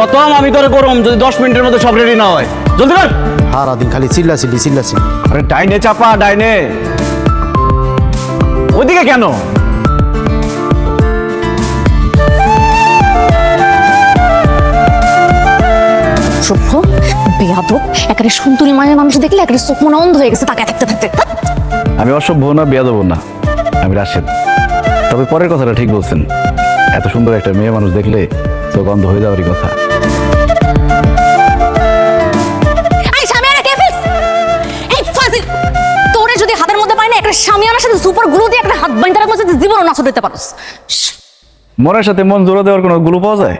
প্রথম আমি তোরে করম যদি দশ মিনিটের মধ্যে সব রেডি না হয়। জলদি কর। সারাদিন খালি চিল্লা চিল্লি চিল্লা চিল্লি আরে ডাইনে চাপা ডাইনে। ওদিকে কেন? সভ্য বেয়াদব একেবারে সুন্দরী মায়ের মানুষ দেখলে একেবারে চোখ মনে অন্ধ হয়ে গেছে তাকে থাকতে থাকতে। আমি অসভ্য না বিয়া দেবো না। আমি রাশেদ। তবে পরের কথাটা ঠিক বলছেন। এত সুন্দর একটা মেয়ে মানুষ দেখলে চোখ অন্ধ হয়ে যাওয়ারই কথা। যদি হাতের মধ্যে পাই না একটা সাথে সুপার গ্লু দিয়ে একটা হাত বাইন্ধে রাখব যদি জীবনও নাচ দিতে পারোস। সাথে মন জোড়া দেওয়ার কোনো গুলো পাওয়া যায়?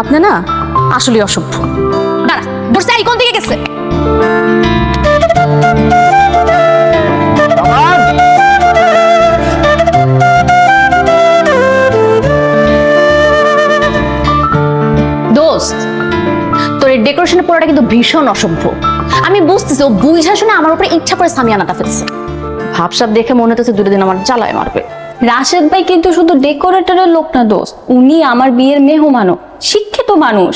আপনি না আসলে অসভ্য। দাঁড়া বসে এই কোন দিকে গেছে? পড়াটা কিন্তু ভীষণ অসভ্য। আমি বুঝতেছি ও বুঝা শুনে আমার উপরে ইচ্ছা করে সামিয়ানাটা ফেলছে। ভাবসাব দেখে মনে হচ্ছে দুটো দিন আমার জ্বালায় মারবে। রাশেদ ভাই কিন্তু শুধু ডেকোরেটরের লোক না দোষ উনি আমার বিয়ের মেহমানও শিক্ষিত মানুষ।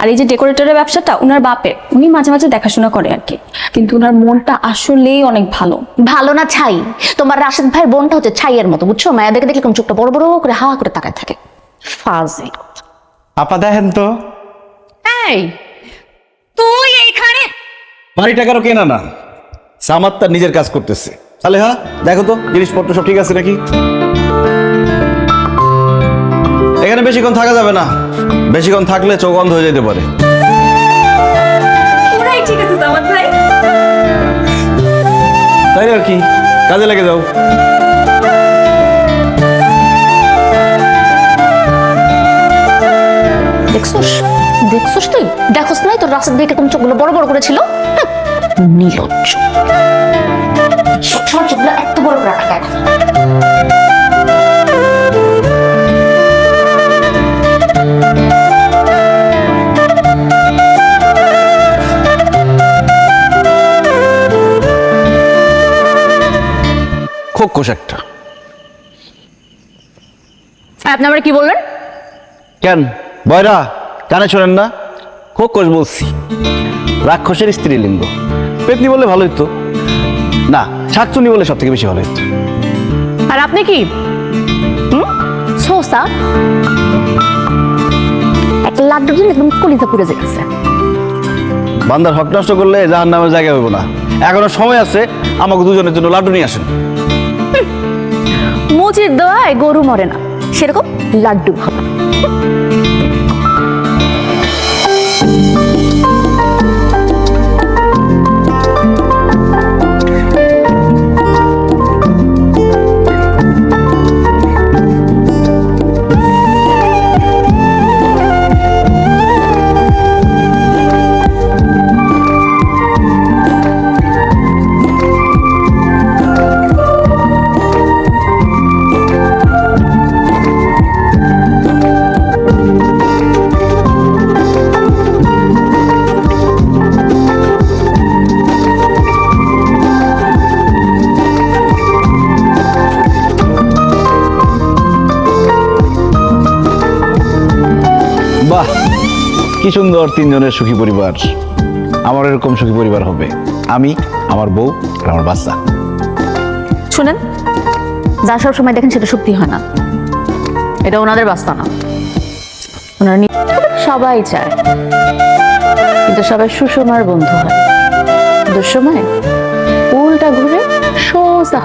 আর এই যে ডেকোরেটরের ব্যবসাটা উনার বাপে উনি মাঝে মাঝে দেখাশোনা করে আর কি। কিন্তু উনার মনটা আসলেই অনেক ভালো। ভালো না ছাই। তোমার রাশেদ ভাইয়ের বোনটা হচ্ছে ছাইয়ের মতো বুঝছ? মায়া দেখে দেখলে চোখটা বড় বড় করে হাওয়া করে তাকায় থাকে। ফাজিল। আপা দেখেন তো? এই বাড়িটা কারও কেনা না। সামাদ তার নিজের কাজ করতেছে। তাহলে হ্যাঁ দেখো তো জিনিসপত্র সব ঠিক আছে নাকি? এখানে বেশিক্ষণ থাকা যাবে না। বেশিক্ষণ থাকলে চোখ অন্ধ হয়ে যেতে পারে। পুরাই ঠিক আছে দামাত ভাই। তাই আর কি কাজে লেগে যাও। দেখছোস? দেখছোস তুই? দেখোস নাই তোর রাশেদ ভাই কীরকম চোখগুলো বড় বড় করেছিল? নীলজ্জ। সবসময় চোখগুলো এত বড় করে রাখা। যায় একটা। আপনি আমার কি বললেন? কেন? বয়রা কানে শোনেন না? খোকোশ বলছি। রাক্ষসের স্ত্রীলিঙ্গ। পেতনি বলে ভালো হতো না শাকচুনি বলে সব থেকে বেশি ভালো হতো আর আপনি কি? সোসা একটা লাড্ডুর জন্য একদম কলিজা পুড়ে যেতেছে বান্দার হক নষ্ট করলে জাহার নামে জায়গা হইব না। এখনও সময় আছে আমাকে দুজনের জন্য লাড্ডু নিয়ে আসেন। মুচির দোয়ায় গরু মরে না। সেরকম লাড্ডু খাব কি সুন্দর তিনজনের সুখী পরিবার। আমার এরকম সুখী পরিবার হবে। আমি আমার বউ আর আমার বাচ্চা। শুনেন যা সব সময় দেখেন সেটা সত্যি হয় না। এটা ওনাদের বাস্তা না। ওনারা সবাই চায়। কিন্তু সবাই সুষমার বন্ধু হয়। দুঃসময় উল্টা ঘুরে সোজা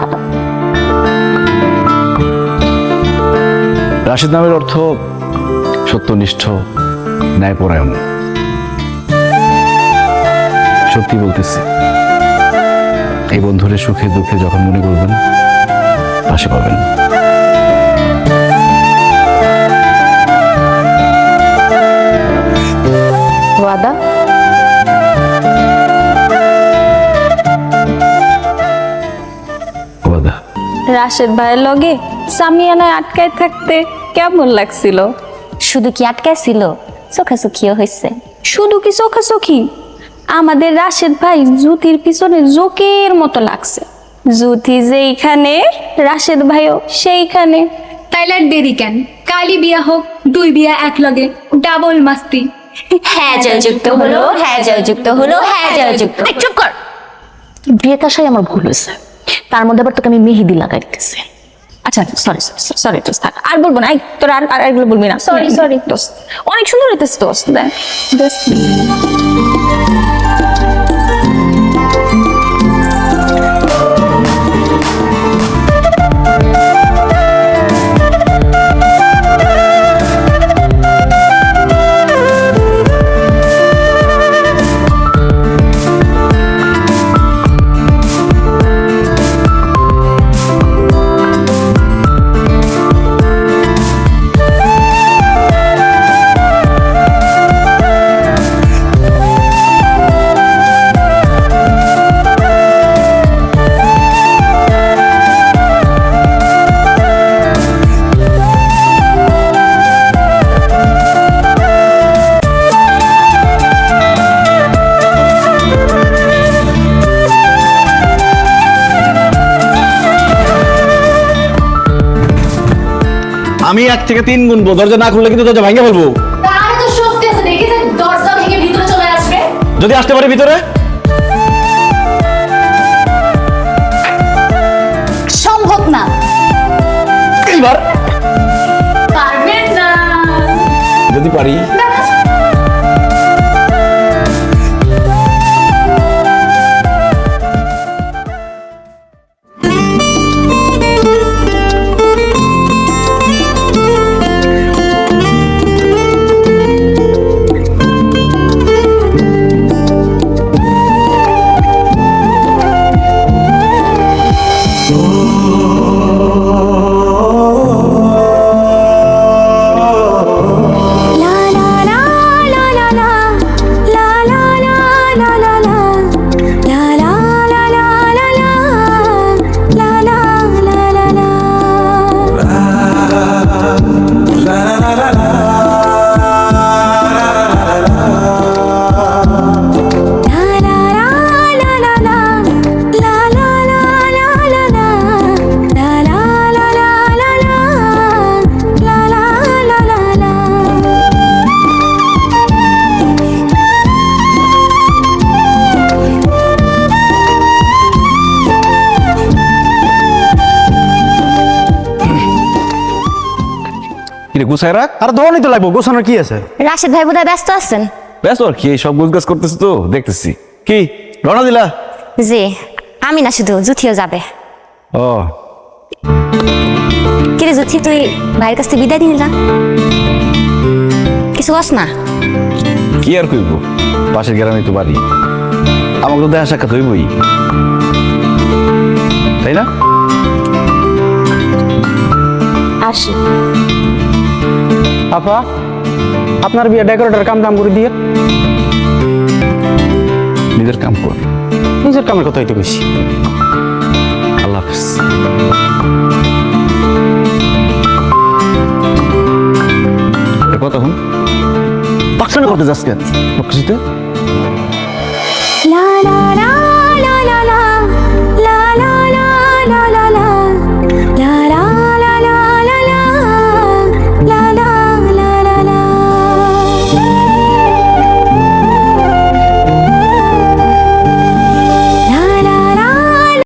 রাশিদ নামের অর্থ সত্যনিষ্ঠ। ন্যায়পরায়ণ। সত্যি বলতেছি এই বন্ধুরে সুখে দুঃখে যখন মনে করবেন পাশে পাবেন। ওয়াদা? ওয়াদা। রাশেদ ভাইয়ের লগে সামিয়ানায় আটকায় থাকতে কেমন লাগছিল? শুধু কি আটকায় ছিল? চোখাচোখিও হয়েছে শুধু কি চোখাচোখি? আমাদের রাশেদ ভাই জুতির পিছনে জোকের মতো লাগছে। জুতি যেইখানে রাশেদ ভাইও সেইখানে। তাইলে আর দেরি কেন? কালি বিয়া হোক দুই বিয়া এক লগে ডাবল মাস্তি। হ্যাঁ জয়যুক্ত হলো হ্যাঁ জয়যুক্ত হলো হ্যাঁ জয়যুক্ত চুপ কর। বিয়েতে আসাই আমার ভুল হয়েছে। তার মধ্যে আবার তোকে আমি মেহেদি লাগাই দিতেছি আচ্ছা সরি সরি দোস্ত থাক। আর বলব না এই, তোর আর আর এগুলো বলবি না। সরি সরি দোস্ত অনেক সুন্দর হইতেছে দোস্ত দেখ। দোস্ত। আমি এক থেকে তিন গুনবো দরজা না খুললে কিন্তু দরজা ভাঙে ফেলব। তাহলে তো সত্যি আছে দেখে যে দরজা ভেঙে ভিতরে চলে আসবে। যদি আসতে পারে ভিতরে? সম্ভব না। এইবার। পারবেন না। যদি পারি। কিরে গুছাই রাখ। আর ধরনই তো লাগবো গোছানোর কি আছে? রাশেদ ভাই বোধহয় ব্যস্ত আছেন? ব্যস্ত আর কি এই সব গুছ করতেছি তো দেখতেছি। কি রওনা দিলা? জি আমি না শুধু জুথিও যাবে। ও। কিরে জুথি তুই ভাইয়ের কাছ থেকে বিদায় না কিছু কস না? কি আর কইব? পাশের গ্রামে তো বাড়ি। আমাকে তো দেখা সাক্ষাৎ হইবই। তাই না? আসি। আপা আপনার বিয়ে ডেকোরেটর কাম দাম করে দিয়ে। নিজের কাম কর। নিজের কামের কথা হইতে কইছি। আল্লাহ হাফিজ। কথা হল পাকশানে করতে যাস কেন? কিছুতে